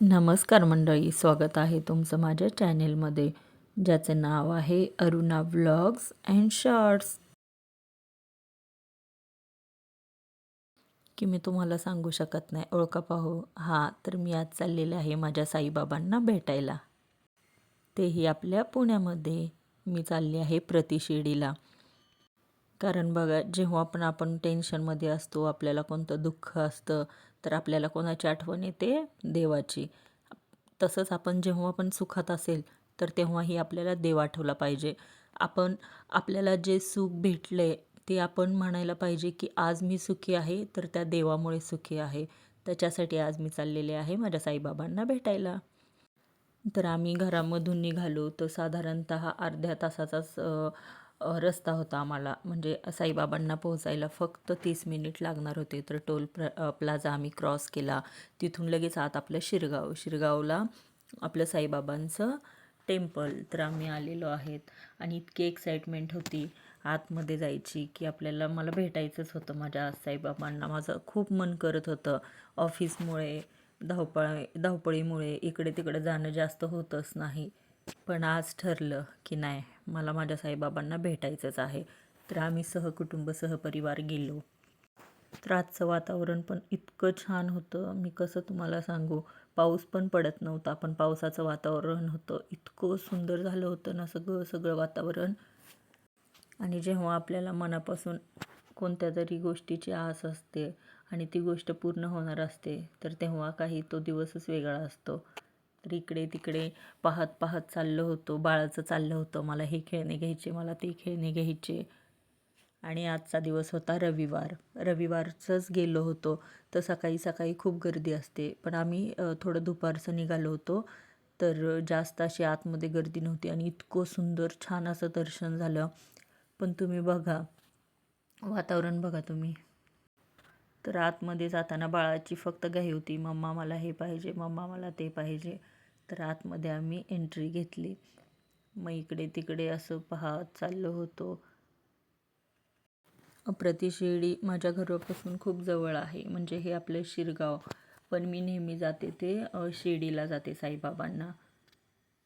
नमस्कार मंडळी स्वागत आहे तुमचं माझ्या चॅनेलमध्ये ज्याचे नाव आहे अरुणा व्लॉग्स अँड शॉर्ट्स. की मी तुम्हाला सांगू शकत नाही ओळखा पाहू. हां तर मी आज चाललेले आहे माझ्या साईबाबांना भेटायला. तेही आपल्या पुण्यामध्ये. मी चालली आहे प्रतिशिर्डीला कारण बघा जेव्हा पण आपण टेन्शनमध्ये असतो आपल्याला कोणतं दुःख असतं तर आपल्याला कोणाची आठवण येते? देवाची. तसंच आपण जेव्हा पण सुखात असेल तर तेव्हाही आपल्याला देव आठवला पाहिजे. आपण आपल्याला जे सुख भेटले ते आपण म्हणायला पाहिजे की आज मी सुखी आहे तर त्या देवामुळे सुखी आहे. त्याच्यासाठी आज मी चाललेले आहे माझ्या साईबाबांना भेटायला. तर आम्ही घरामधून निघालो. तर साधारणत अर्ध्या तासाचाच रस्ता होता आम्हाला. म्हणजे साईबाबांना पोहोचायला फक्त तीस मिनिट लागणार होते. तर टोल प्र प्लाझा आम्ही क्रॉस केला. तिथून लगेच आत आपलं शिरगाव. शिरगावला आपलं साईबाबांचं टेम्पल. तर आम्ही आलेलो आहेत. आणि इतकी एक्साइटमेंट होती आतमध्ये जायची की आपल्याला मला भेटायचंच होतं माझ्या साईबाबांना. माझं खूप मन करत होतं. ऑफिसमुळे धावपळ धावपळीमुळे इकडे तिकडे जाणं जास्त होतच नाही. पण आज ठरलं की नाही. मला माझ्या साईबाबांना भेटायचंच आहे. तर आम्ही सहकुटुंब सहपरिवार गेलो. तर आजचं वातावरण पण इतकं छान होतं. मी कसं तुम्हाला सांगू? पाऊस पण पडत नव्हता पण पावसाचं वातावरण होतं. इतकं सुंदर झालं होतं ना सगळं सगळं वातावरण. आणि जेव्हा आपल्याला मनापासून कोणत्या तरी गोष्टीची आस असते आणि ती गोष्ट पूर्ण होणार असते तर तेव्हा काही तो दिवसच वेगळा असतो. तर इकडे तिकडे पाहत पाहत चाललं होतो. बाळाचं चाललं होतं. मला हे खेळणे घ्यायचे मला ते खेळणे घ्यायचे. आणि आजचा दिवस होता रविवार. रविवारचंच गेलो होतो. तर सकाळी सकाळी खूप गर्दी असते. पण आम्ही थोडं दुपारचं निघालो होतो. तर जास्त अशी आतमध्ये गर्दी नव्हती आणि इतकं सुंदर छान असं दर्शन झालं. पण तुम्ही बघा. वातावरण बघा तुम्ही. तर आतमध्ये जाताना बाळाची फक्त घाई होती. मम्मा मला हे पाहिजे. मम्मा मला ते पाहिजे. तर आतमध्ये आम्ही एंट्री घेतली. मग इकडे तिकडे असं पाहत चाललो होतो. प्रतिशिर्डी माझ्या घरापासून खूप जवळ आहे. म्हणजे हे आपलं शिरगाव. पण मी नेहमी जाते ते शिर्डीला जाते साईबाबांना.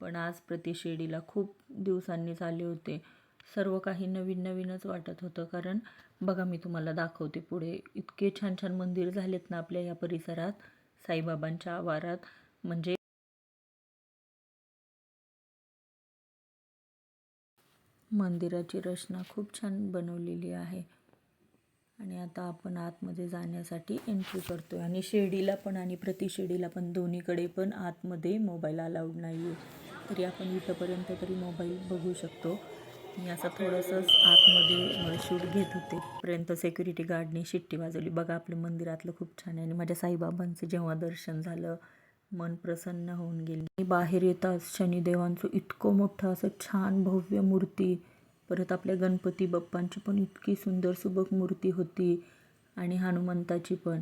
पण आज प्रतिशिर्डीला खूप दिवसांनीच आले होते. सर्व काही नवीन नवीनच वाटत होतं. कारण बघा मी तुम्हाला दाखवते पुढे. इतके छान छान मंदिर झालेत ना आपल्या या परिसरात. साईबाबांच्या आवारात. म्हणजे मंदिराची रचना खूप छान बनवलेली आहे. आणि आता आपण आतमध्ये जाण्यासाठी एंट्री करतो आहे आणि शिर्डीला पण आणि प्रति शिर्डीला पण दोन्हीकडे पण आतमध्ये मोबाईल अलाउड नाही आहे तरी आपण इथंपर्यंत तरी मोबाईल बघू शकतो. मी असं थोडंसंच आतमध्ये शूट घेत होते. पर्यंत सेक्युरिटी गार्डने शिट्टी वाजवली. बघा आपलं मंदिरातलं खूप छान आहे. आणि माझ्या साईबाबांचं जेव्हा दर्शन झालं मन प्रसन्न होऊन गेले. मी बाहेर येताच शनिदेवांचं इतकं मोठं असं छान भव्य मूर्ती परत आपल्या गणपती बाप्पांची पण इतकी सुंदर सुबक मूर्ती होती आणि हनुमंताची पण.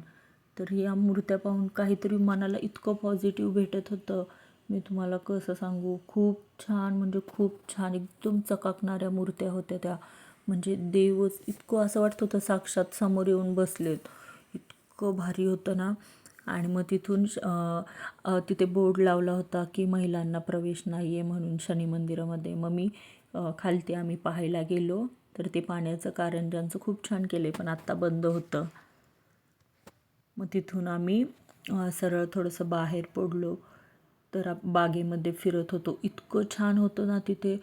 तर या मूर्त्या पाहून काहीतरी मनाला इतकं पॉझिटिव्ह भेटत होतं. मी तुम्हाला कसं सांगू? खूप छान म्हणजे खूप छान एकदम चकाकणाऱ्या मूर्त्या होत्या त्या. म्हणजे देवच इतकं असं वाटत होतं साक्षात समोर येऊन बसलेत. इतकं भारी होतं ना. आणि मग तिथून तिथे बोर्ड लावला होता की महिलांना प्रवेश नाही आहे म्हणून शनी मंदिरामध्ये. मग मी खालती आम्ही पाहायला गेलो. तर ते पाण्याचं कारंजांचं खूप छान केलं आहे पण आत्ता बंद होतं. मग तिथून आम्ही सरळ थोडंसं बाहेर पडलो. तर बागेमध्ये फिरत होतो. इतकं छान होतं ना तिथे.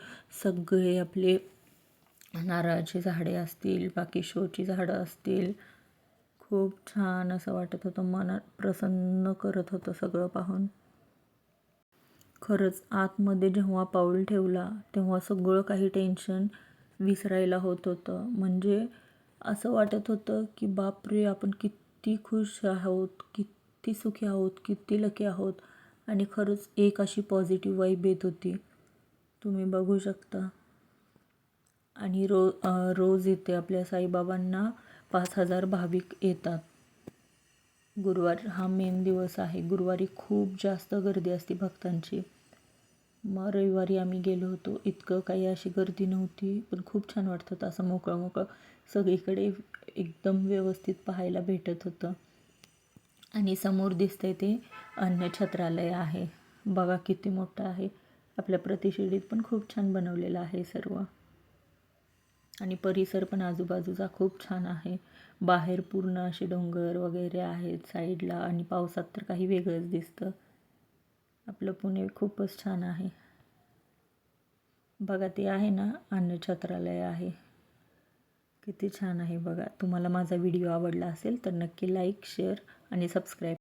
सगळे आपले नारळाची झाडे असतील बाकी शोची झाडं असतील. खूप छान असं वाटत होतं. मनात प्रसन्न करत होतं सगळं पाहून. खरंच आतमध्ये जेव्हा पाऊल ठेवला तेव्हा सगळं काही टेन्शन विसरायला होत होतं. म्हणजे असं वाटत होतं की बापरे आपण किती खुश आहोत किती सुखी आहोत किती लकी आहोत. आणि खरंच एक अशी पॉझिटिव्ह वाईब येत होती. तुम्ही बघू शकता. आणि रो रोज इथे आपल्या साईबाबांना पाच हजार भाविक येतात. गुरुवार हा मेन दिवस आहे. गुरुवारी खूप जास्त गर्दी असते भक्तांची. मग रविवारी आम्ही गेलो होतो. इतकं काही अशी गर्दी नव्हती पण खूप छान वाटत होतं. असं मोकळं मोकळं सगळीकडे एकदम व्यवस्थित पाहायला भेटत होतं. आणि समोर दिसतंय ते अन्न छत्रालय आहे. बघा किती मोठं आहे. आपल्या प्रतिशिडीत पण खूप छान बनवलेलं आहे सर्व. आणि परिसर पण आजूबाजूचा खूप छान आहे. बाहेर पूर्ण असे डोंगर वगैरे आहेत साईडला आणि पावसात तर काही वेगळंच दिसतं. आपलं पुणे खूपच छान आहे. बघा ते आहे ना अन्न छत्रालय आहे. किती छान आहे बघा. तुम्हाला माझा व्हिडिओ आवडला असेल तर नक्की लाईक शेअर आणि सबस्क्राईब